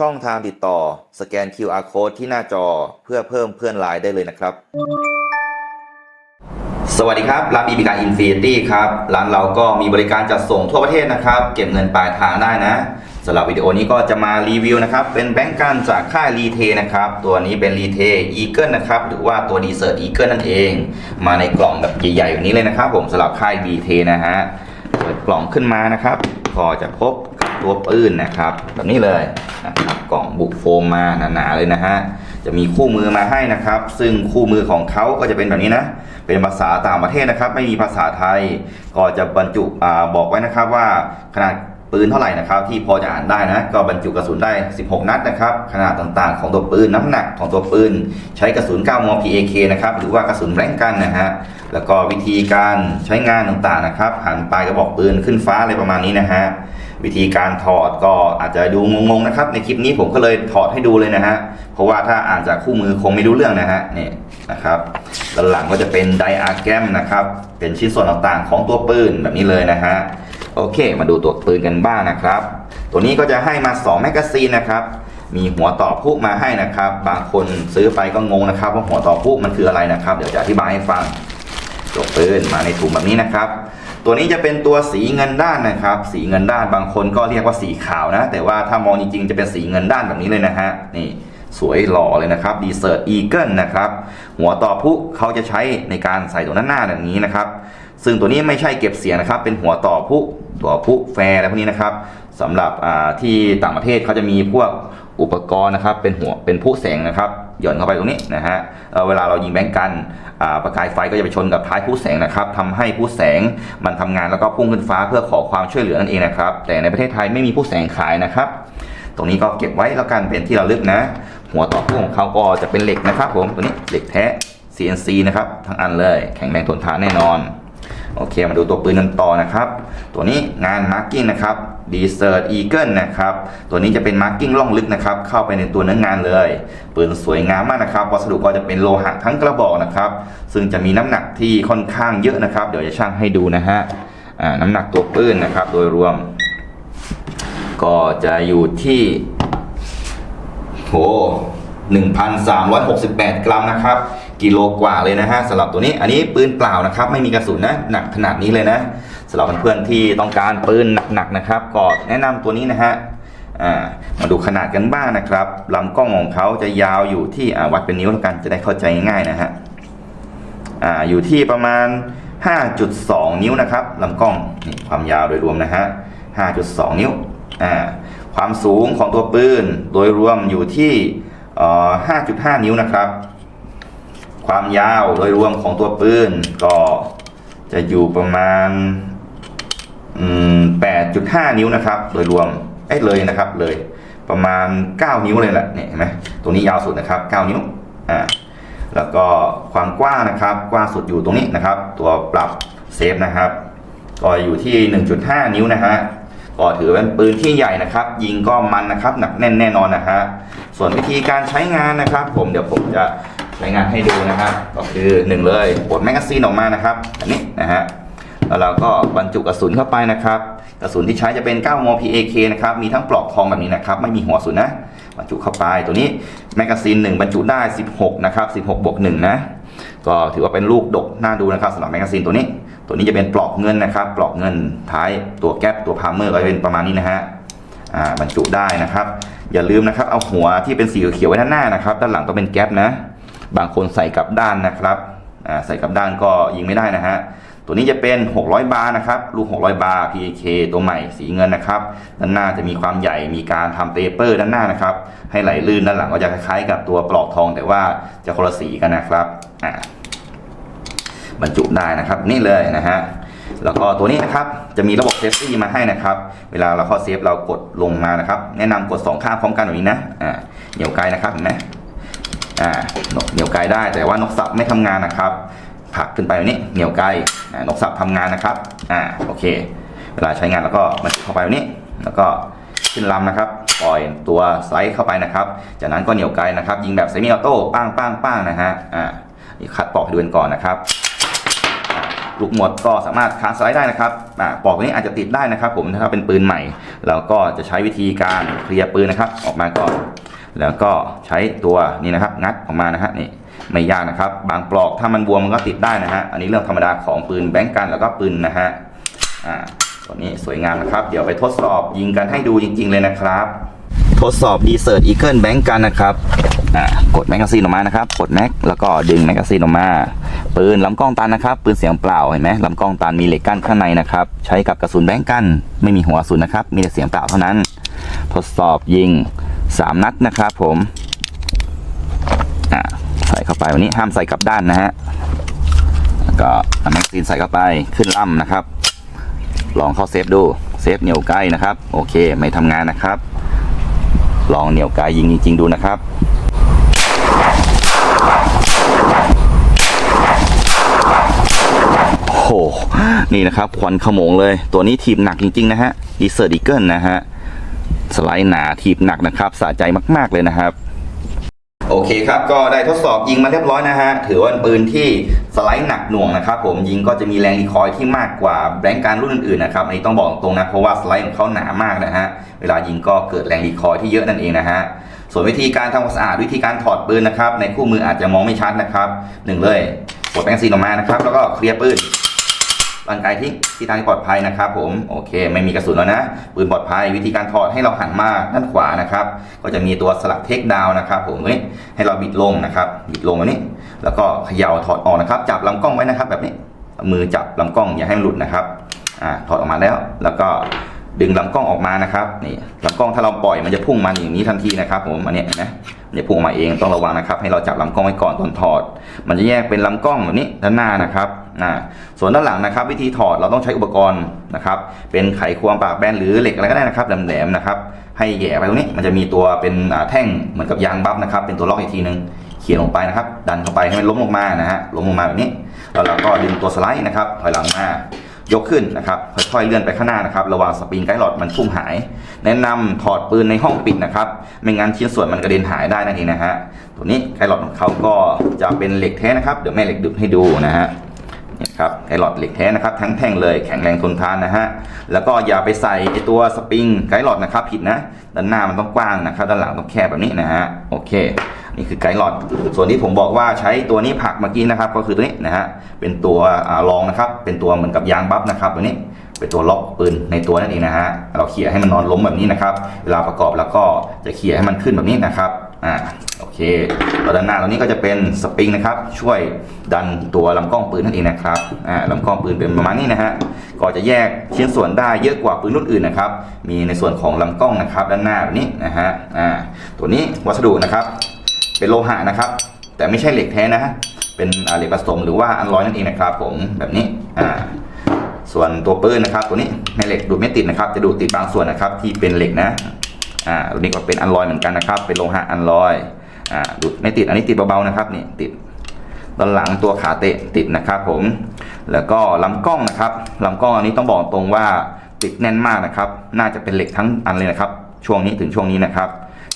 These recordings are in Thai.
ช่องทางติดต่อ สแกน QR Code ที่หน้าจอเพื่อเพิ่มเพื่อนไลน์ได้เลยนะครับ สวัสดีครับ ร้านบีบีการอินฟินิตี้ครับ ร้านเราก็มีบริการจัดส่งทั่วประเทศนะครับ เก็บเงินปลายทางได้นะสำหรับวิดีโอนี้ก็จะมารีวิวนะครับ เป็นแบงก์กันจากค่ายรีเทนะครับ ตัวนี้เป็นรีเทอีเกิลนะครับ หรือว่าตัวดีเซอร์อีเกิลนั่นเอง มาในกล่องแบบใหญ่ๆแบบนี้เลยนะครับ ผมสำหรับค่ายรีเทนะฮะเปิดกล่องขึ้นมานะครับ ก็จะพบ ตัวปืนนะครับ แบบนี้เลยนะครับกล่องบุกโฟมมาหนาๆเลยนะฮะจะมีคู่มือมาให้นะครับ ซึ่งคู่มือของเขาก็จะเป็นแบบนี้นะ เป็นภาษาต่างประเทศนะครับ ไม่มีภาษาไทย ก็จะบรรจุอบอกไว้นะครับว่าขนาดปืนเท่าไหร่นะครับ ที่พอจะอ่านได้นะ ก็บรรจุกระสุนได้ 16 นัดนะครับ ขนาดต่างๆ ของตัวปืนน้ำหนักของตัวปืน ใช้กระสุน 9 มม PAK นะครับ หรือว่ากระสุนแรงกันนะฮะ แล้วก็วิธีการใช้งานต่างๆนะครับ หันปลายกระบอกปืนขึ้นฟ้าอะไรประมาณนี้นะฮะ วิธีการถอดก็อาจจะดูงงๆนะครับ ในคลิปนี้ผมก็เลยถอดให้ดูเลยนะฮะ เพราะว่าถ้าอ่านจากคู่มือคงไม่รู้เรื่องนะฮะนี่นะครับด้านหลังก็จะเป็นไดอะแกรมนะครับ เป็นชิ้นส่วนต่างๆของตัวปืนแบบนี้เลยนะฮะ โอเค มาดูตัวปืนกันบ้างนะครับ ตัวนี้ก็จะให้มา2แมกกาซีนนะครับมีหัวต่อพุมาให้นะครับ บางคนซื้อไปก็งงนะครับว่าหัวต่อพุมันคืออะไรนะครับ เดี๋ยวจะอธิบายให้ฟังตัวปืนมาในถุงแบบนี้นะครับ ตัวนี้จะเป็นตัวสีเงินด้านนะครับ สีเงินด้านบางคนก็เรียกว่าสีขาวนะ แต่ว่าถ้ามองจริงๆ จะเป็นสีเงินด้านแบบนี้เลยนะฮะนี่สวยหล่อเลยนะครับดีเซอร์อีเกิลนะครับหัวต่อพุเขาจะใช้ในการใส่ตัวหน้าหน้าแบบนี้นะครับ ซึ่งตัวนี้ไม่ใช่เก็บเสียงนะครับ เป็นหัวต่อพุตัวพุแฟร์อะไรพวกนี้นะครับสำหรับที่ต่างประเทศเขาจะมีพวก อุปกรณ์นะครับ เป็นหัวเป็นผู้แสงนะครับหย่อนเข้าไปตรงนี้นะฮะเเวลาเรายิงแบงก์กันอ่าประกายไฟก็จะไปชนกับท้ายผู้แสงนะครับทำให้ผู้แสงมันทำงานแล้วก็พุ่งขึ้นฟ้าเพื่อขอความช่วยเหลือนั่นเองนะครับ แต่ในประเทศไทยไม่มีผู้แสงขายนะครับ ตรงนี้ก็เก็บไว้แล้วกันเป็นที่ระลึกนะ หัวต่อผู้ของเขาก็จะเป็นเหล็กนะครับ ผมตัวนี้เหล็กแท้ CNC นะครับทั้งอันเลย แข็งแรงทนทานแน่นอน โอเค มาดูตัวปืนกันต่อนะครับ ตัวนี้งานมาร์กิ้งนะครับ d e s e r t Eagle นะครับ ตัวนี้จะเป็นมาร์กิ้งล่องลึกนะครับ เข้าไปในตัวเนื้องานเลย ปืนสวยงามมากนะครับ วัสดุก็จะเป็นโลหะทั้งกระบอกนะครับ ซึ่งจะมีน้ำหนักที่ค่อนข้างเยอะนะครับ เดี๋ยวจะช่างให้ดูนะฮะน้ำหนักตัวปืนนะครับ โดยรวม ก็จะอยู่ที่โห1,368 กรัมนะครับ กิโลกว่าเลยนะฮะสำหรับตัวนี้อันนี้ปืนเปล่านะครับ ไม่มีกระสุนนะหนักขนาดนี้เลยนะสำหรับเพื่อนๆที่ต้องการปืนหนักๆนะครับก็แนะนำตัวนี้นะฮะมาดูขนาดกันบ้างนะครับลำกล้องของเขาจะยาวอยู่ที่วัดเป็นนิ้วแล้วกันจะได้เข้าใจง่ายๆนะฮะออยู่ที่ประมาณ 5.2 นิ้วนะครับลำกล้องความยาวโดยรวมนะฮะ 5.2 นิ้วความสูงของตัวปืนโดยรวมอยู่ที่ 5.5 นิ้วนะครับ ความยาวโดยรวมของตัวปืนก็จะอยู่ประมาณ8.5นิ้วนะครับ โดยรวมเอ้ยเลยนะครับเลยประมาณ 9 นิ้วเลยแหละเนี่ยเห็นไหมตรงนี้ยาวสุดนะครับ 9 นิ้วอ่าแล้วก็ความกว้างนะครับ กว้างสุดอยู่ตรงนี้นะครับ ตัวปรับเซฟนะครับ ก็อยู่ที่ 1.5 นิ้วนะฮะก็ถือเป็นปืนที่ใหญ่นะครับ ยิงก็มันนะครับ หนักแน่นแน่นอนนะฮะส่วนวิธีการใช้งานนะครับ ผมเดี๋ยวผมจะ ใช้งานให้ดูนะครับ ก็คือหนึ่งเลยปลดแมกกาซีนออกมานะครับ อันนี้นะฮะแล้วเราก็บรรจุกระสุนเข้าไปนะครับ กระสุนที่ใช้จะเป็น 9 มม PAK นะครับ มีทั้งปลอกทองแบบนี้นะครับ ไม่มีหัวสุนนะ บรรจุเข้าไป ตัวนี้แมกกาซีน1บรรจุได้ 16 นะครับ 16บวก1นะ ก็ถือว่าเป็นลูกดกน่าดูนะครับสำหรับแมกกาซีนตัวนี้ ตัวนี้จะเป็นปลอกเงินนะครับ ปลอกเงินท้ายตัวแก๊ปตัวพาร์เมอร์ก็จะเป็นประมาณนี้นะฮะอ่าบรรจุได้นะครับ อย่าลืมนะครับ เอาหัวที่เป็นสีเขียวไว้ด้านหน้านะครับ ด้านหลังต้องเป็นแก๊ปนะ บางคนใส่กลับด้านนะครับใส่กลับด้านก็ยิงไม่ได้นะฮะตัวนี้จะเป็น 600 บาร์นะครับลูก 600 บาร์ PK ตัวใหม่สีเงินนะครับ ด้านหน้าจะมีความใหญ่มีการทำเปเปอร์ด้านหน้านะครับ ให้ไหลลื่นด้านหลังก็จะคล้ายๆ กับตัวปลอกทองแต่ว่าจะคนละสีกันนะครับอ่าบรรจุได้นะครับนี่เลยนะฮะแล้วก็ตัวนี้นะครับจะมีระบบเซฟตี้มาให้นะครับ เวลาเราเข้าเซฟเรากดลงมานะครับ แนะนำกดสองข้างพร้อมกันแบบนี้นะอ่าเหนียวไกลนะครับเห็นไหม อ่านกเหนี่ยวไกลได้แต่ว่านกสับไม่ทำงานนะครับผลักขึ้นไปแบบนี้เหนี่ยวไกลนกสับทำงานนะครับอ่าโอเค เวลาใช้งานแล้วก็มันเข้าไปแบบนี้ แล้วก็ขึ้นลำนะครับ ปล่อยตัวไซส์เข้าไปนะครับ จากนั้นก็เหนี่ยวไกลนะครับ ยิงแบบเซมิออโต้ป้างป้างป้างนะฮะอ่าคัดปอกดูกันก่อนนะครับลูกหมดก็สามารถค้างสไลด์ได้นะครับอ่าปลอกนี้อาจจะติดได้นะครับ ผมถ้าเป็นปืนใหม่ เราก็จะใช้วิธีการเคลียร์ปืนนะครับ ออกมาก่อน แล้วก็ใช้ตัวนี่นะครับงัดออกมานะฮะนี่ไม่ยากนะครับ บางปลอกถ้ามันบวมมันก็ติดได้นะฮะอันนี้เรื่องธรรมดาของปืนแบงก์กันแล้วก็ปืนนะฮะอ่าตัวนี้สวยงามนะครับ เดี๋ยวไปทดสอบยิงกันให้ดูจริง ๆ เลยนะครับ ทดสอบดีเซอร์อีเกิลแบงก์กันนะครับอ่ากดแมกกาซีนออกมานะครับ กดแม็กแล้วก็ดึงแมกกาซีนออกมา ปืนลำกล้องตันนะครับ ปืนเสียงเปล่าเห็นไหมลำกล้องตันมีเหล็กกั้นข้างในนะครับ ใช้กับกระสุนแบงก์กัน ไม่มีหัวกระสุนนะครับ มีแต่เสียงเปล่าเท่านั้น ทดสอบยิง 3นัดนะครับผมใส่เข้าไปวันนี้ห้ามใส่กลับด้านนะฮะแล้วก็แมกกซีนใส่เข้าไปขึ้นล่ำนะครับ ลองเข้าเซฟดูเซฟเหนียวใกล้นะครับ โอเคไม่ทำงานนะครับ ลองเหนียวไกายยิงจริงๆดูนะครับโอ้โหนี่นะครับควันขโมงเลย ตัวนี้ทีบหนักจริง ๆ นะฮะดีเซอร์ดิเกิลนะฮะ สไลด์หนาทีบหนักนะครับสะใจมาก ๆเลยนะครับ โอเคครับก็ได้ทดสอบยิงมาเรียบร้อยนะฮะถือว่าเป็นปืนที่สไลด์หนักหน่วงนะครับ ผมยิงก็จะมีแรงรีคอยล์ที่มากกว่าแบงก์การรุ่นอื่นๆนะครับอันนี้ต้องบอกตรงนะเพราะว่าสไลด์ของเขาหนามากนะฮะเวลายิงก็เกิดแรงรีคอยล์ที่เยอะนั่นเองนะฮะส่วนวิธีการทำความสะอาดวิธีการถอดปืนนะครับ ในคู่มืออาจจะมองไม่ชัดนะครับหนึ่งเลยกดแป้งซีนออกมานะครับ แล้วก็เคลียร์ปืน ร่างกายที่ที่ทางที่ปลอดภัยนะครับผมโอเค ไม่มีกระสุนแล้วนะปืนปลอดภัยวิธีการถอดให้เราหันมาด้านขวานะครับ ก็จะมีตัวสลักเทคดาวนะครับผมนี่ให้เราบิดลงนะครับบิดลงแบบนี้ แล้วก็เขย่าถอดออกนะครับ จับลำกล้องไว้นะครับ แบบนี้มือจับลำกล้องอย่าให้มันหลุดนะครับอ่าถอดออกมาแล้ว แล้วก็ดึงลำกล้องออกมานะครับนี่ลำกล้องถ้าเราปล่อยมันจะพุ่งมาอย่างนี้ทันทีนะครับ ผมอันนี้เห็นไหมมันจะพุ่งมาเองต้องระวังนะครับ ให้เราจับลำกล้องไว้ก่อนตอนถอด มันจะแยกเป็นลำกล้องแบบนี้ด้านหน้านะครับ อ่าส่วนด้านหลังนะครับ วิธีถอดเราต้องใช้อุปกรณ์นะครับ เป็นไขควงปากแบนหรือเหล็กอะไรก็ได้นะครับแหลมๆนะครับ ให้แย่ไปตรงนี้มันจะมีตัวเป็นแท่งเหมือนกับยางบัฟนะครับ เป็นตัวล็อกอีกทีนึงเขี่ยลงไปนะครับ ดันเข้าไปให้มันล้มลงมานะฮะล้มลงมาแบบนี้แล้วเราก็ดึงตัวสไลด์นะครับถอยหลังมายกขึ้นนะครับค่อยๆเลื่อนไปข้างหน้านะครับ ระหว่างสปริงไกด์หลอดมันพุ่งหาย แนะนำถอดปืนในห้องปิดนะครับ ไม่งั้นชิ้นส่วนมันกระเด็นหายได้นั่นเองนะฮะตัวนี้ไกด์หลอดของเขาก็จะเป็นเหล็กแท้นะครับเดี๋ยวแม่เหล็กดึงให้ดูนะฮะ นี่ครับไกด์หลอดเหล็กแท้นะครับทั้งแท่งเลยแข็งแรงทนทานนะฮะแล้วก็อย่าไปใส่ไอตัวสปริงไกด์หลอดนะครับผิดนะด้านหน้ามันต้องกว้างนะครับด้านหลังต้องแคบแบบนี้นะฮะโอเค นี่คือไกด์หลอด ส่วนที่ผมบอกว่าใช้ตัวนี้ผักเมื่อกี้นะครับ ก็คือตัวนี้นะฮะเป็นตัวอ่ารองนะครับ เป็นตัวเหมือนกับยางบัฟนะครับตัวนี้เป็นตัวล็อกปืนในตัวนั่นเองนะฮะเราเขี่ยให้มันนอนล้มแบบนี้นะครับเวลาประกอบแล้วก็จะเขี่ยให้มันขึ้นแบบนี้นะครับ อ่าโอเคแล้วด้านหน้าตรงนี้ก็จะเป็นสปริงนะครับ ช่วยดันตัวลำกล้องปืนนั่นเองนะครับอ่าลำกล้องปืนเป็นประมาณนี้นะฮะก็จะแยกชิ้นส่วนได้เยอะกว่าปืนรุ่นอื่นนะครับ มีในส่วนของลำกล้องนะครับ ด้านหน้าแบบนี้นะฮะอ่าตัวนี้วัสดุนะครับ เป็นโลหะนะครับ แต่ไม่ใช่เหล็กแท้นะฮะเป็นอ่าเหล็กผสมหรือว่าอันลอยนั่นเองนะครับผมแบบนี้อ่าส่วนตัวปืนนะครับ ตัวนี้แม่เหล็กดูดไม่ติดนะครับ จะดูดติดบางส่วนนะครับ ที่เป็นเหล็กนะ อ่าตัวนี้ก็เป็นอันลอยเหมือนกันนะครับ เป็นโลหะอันลอยอ่าดูไม่ติดอันนี้ติดเบาๆนะครับนี่ติดด้านหลังตัวขาเตะติดนะครับผม แล้วก็ลำกล้องนะครับลำกล้องอันนี้ต้องบอกตรงว่าติดแน่นมากนะครับ น่าจะเป็นเหล็กทั้งอันเลยนะครับ ช่วงนี้ถึงช่วงนี้นะครับ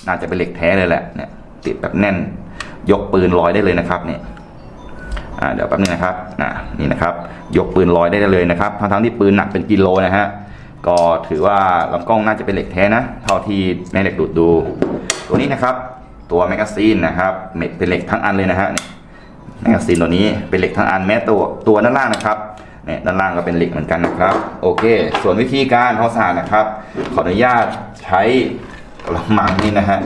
น่าจะเป็นเหล็กแท้เลยแหละเนี่ยติดแบบแน่น ยกปืนลอยได้เลยนะครับเนี่ยอ่าเดี๋ยวแป๊บนึงนะครับอ่านี่นะครับ ยกปืนลอยได้เลยนะครับทั้งทั้งๆที่ปืนหนักเป็นกิโลนะฮะ ก็ถือว่าลำกล้องน่าจะเป็นเหล็กแท้นะ เท่าที่แม่เหล็กดูดดู ตัวนี้นะครับ ตัวแมกกาซีนนะครับเป็นเหล็กทั้งอันเลยนะฮะแมกกาซีนตัวนี้เป็นเหล็กทั้งอันแม้ตัวตัวด้านล่างนะครับเนี่ยด้านล่างก็เป็นเหล็กเหมือนกันนะครับ โอเค ส่วนวิธีการทำสะอาดนะครับ ขออนุญาตใช้กระมังนี่นะฮะ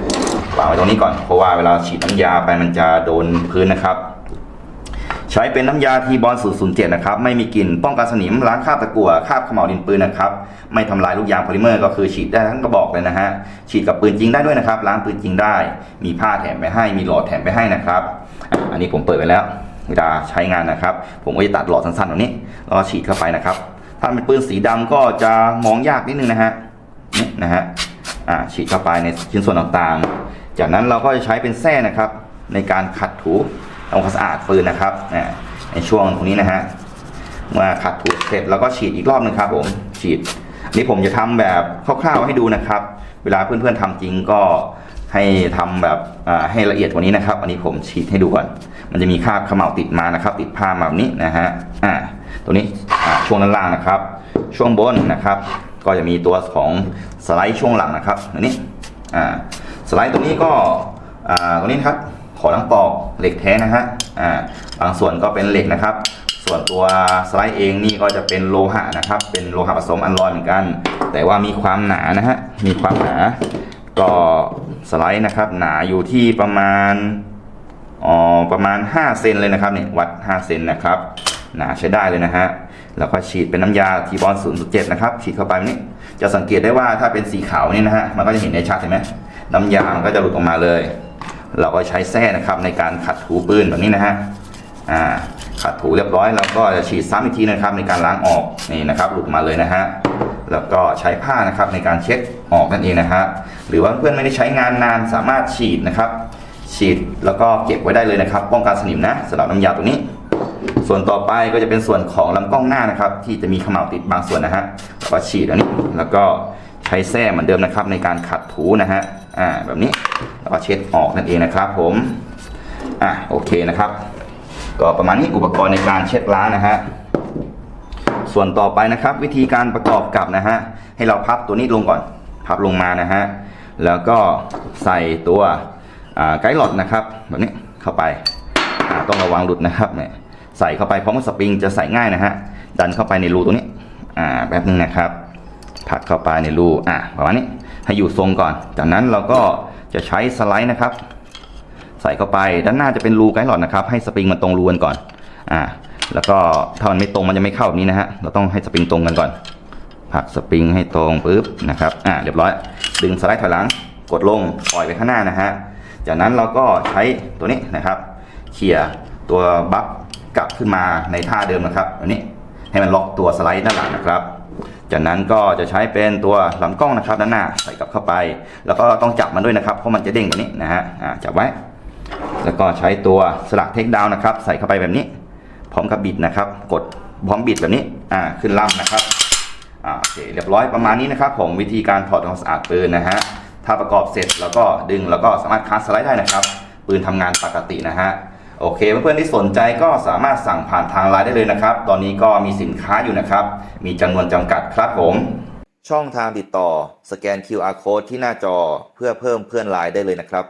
วางไว้ตรงนี้ก่อนเพราะว่าเวลาฉีดน้ำยาไปมันจะโดนพื้นนะครับ ใช้เป็นน้ำยาทีบอล007นย์เจ็ดนะครับไม่มีกลิ่นป้องกันสนิมล้างคราบตะกั่วคราบเขม่าวดินปืนนะครับไม่ทำลายลูกยางโพลิเมอร์ก็คือฉีดได้ทั้งกระบอกเลยนะฮะฉีดกับปืนจริงได้ด้วยนะครับ ล้างปืนจริงได้ มีผ้าแถมไปให้ มีหลอดแถมไปให้นะครับ อันนี้ผมเปิดไว้แล้วเวลาใช้งานนะครับ ผมก็จะตัดหลอดสั้นๆแบบนี้แล้วฉีดเข้าไปนะครับ ถ้าเป็นปืนสีดำก็จะมองยากนิดนึงนะฮะนี่นะฮะอ่าฉีดเข้าไปในชิ้นส่วนต่างๆ จากนั้นเราก็จะใช้เป็นแส้นะครับ ในการขัดถู ทำความสะอาดปืนนะครับอ่าในช่วงตรงนี้นะฮะเมื่อขัดถูเสร็จแล้วก็ฉีดอีกรอบหนึงครับ ผมฉีดอันนี้ผมจะทำแบบคร่าวๆให้ดูนะครับ เวลาเพื่อนๆทำจริงก็ให้ทำแบบให้ละเอียดกว่านี้นะครับ อันนี้ผมฉีดให้ดูก่อน มันจะมีคราบเขม่าติดมานะครับ ติดผ้ามาแบบนี้นะฮะอ่าตัวนี้ช่วงด้านล่างนะครับ ช่วงบนนะครับ ก็จะมีตัวของสไลด์ช่วงหลังนะครับอันนี้อ่าสไลด์ตรงนี้ก็อ่าตรงนี้ครับ ขอทั้งปอกเหล็กแท้นะฮะอ่าบางส่วนก็เป็นเหล็กนะครับ ส่วนตัวสไลด์เองนี่ก็จะเป็นโลหะนะครับ เป็นโลหะผสมอัลลอยเหมือนกัน แต่ว่ามีความหนานะฮะมีความหนาก็สไลด์นะครับ หนาอยู่ที่ประมาณอ๋อประมาณ 5 เซนเลยนะครับเนี่ยวัด 5 เซนนะครับ หนาใช้ได้เลยนะฮะแล้วก็ฉีดเป็นน้ำยาทีบอล0.7นนะครับ ฉีดเข้าไปนี้จะสังเกตได้ว่าถ้าเป็นสีขาวนี่นะฮะมันก็จะเห็นได้ชัดเห็นไหมน้ำยามันก็จะหลุดออกมาเลย เราก็ใช้แส้นะครับในการขัดถูปืนแบบนี้นะฮะอ่าขัดถูเรียบร้อยแล้วก็จะฉีดซ้ำอีกทีนะครับในการล้างออกนี่นะครับหลุดมาเลยนะฮะแล้วก็ใช้ผ้านะครับในการเช็ดออกนั่นเองนะฮะหรือว่าเพื่อนไม่ได้ใช้งานนานสามารถฉีดนะครับ ฉีดแล้วก็เก็บไว้ได้เลยนะครับ ป้องกันสนิมนะสำหรับน้ำยาตัวนี้ ส่วนต่อไปก็จะเป็นส่วนของลำกล้องหน้านะครับ ที่จะมีขม่าวติดบางส่วนนะฮะแล้วก็ฉีดอันนี้แล้วก็ ใช้แส้เหมือนเดิมนะครับ ในการขัดถูนะฮะอ่าแบบนี้แล้วก็เช็ดออกนั่นเองนะครับ ผมอะโอเคนะครับ ก็ประมาณนี้อุปกรณ์ในการเช็ดล้างนะฮะส่วนต่อไปนะครับ วิธีการประกอบกับนะฮะให้เราพับตัวนี้ลงก่อน พับลงมานะฮะแล้วก็ใส่ตัวไกด์หลอดนะครับ แบบนี้เข้าไปต้องระวังหลุดนะครับเนี่ยใส่เข้าไปพร้อมกับสปริงจะใส่ง่ายนะฮะดันเข้าไปในรูตัวนี้อ่าแป๊บนึงนะครับ ผลักเข้าไปในรูอ่าประมาณนี้ให้อยู่ทรงก่อน จากนั้นเราก็จะใช้สไลด์นะครับ ใส่เข้าไปด้านหน้าจะเป็นรูไกด์หลอดนะครับ ให้สปริงมันตรงรูกันก่อนอ่าแล้วก็ถ้ามันไม่ตรงมันจะไม่เข้าแบบนี้นะฮะเราต้องให้สปริงตรงกันก่อนผักสปริงให้ตรงปุ๊บนะครับอ่าเรียบร้อย ดึงสไลด์ถอยหลังกดลงปล่อยไปข้างหน้านะฮะจากนั้นเราก็ใช้ตัวนี้นะครับเขี่ยตัวบัฟกลับขึ้นมาในท่าเดิมนะครับอันนี้ให้มันล็อกตัวสไลด์ด้านหลังนะครับ จากนั้นก็จะใช้เป็นตัวลำกล้องนะครับด้านหน้าใส่กลับเข้าไป แล้วก็ต้องจับมันด้วยนะครับเพราะมันจะเด้งแบบนี้นะฮะจับไว้ แล้วก็ใช้ตัวสลักเทคดาวนะครับ ใส่เข้าไปแบบนี้ พร้อมกับบิดนะครับ กดพร้อมบิดแบบนี้อ่าขึ้นล่ำนะครับอ่าโอเคเรียบร้อยประมาณนี้นะครับ ผมวิธีการถอดทำความสะอาดปืนนะฮะถ้าประกอบเสร็จแล้วก็ดึงแล้วก็สามารถคัสสไลด์ได้นะครับ ปืนทำงานปกตินะฮะ โอเคเพื่อนๆที่สนใจก็สามารถสั่งผ่านทางไลน์ได้เลยนะครับ ตอนนี้ก็มีสินค้าอยู่นะครับ มีจำนวนจำกัดครับผม ช่องทางติดต่อ สแกน QR code ที่หน้าจอเพื่อเพิ่มเพื่อนไลน์ได้เลยนะครับ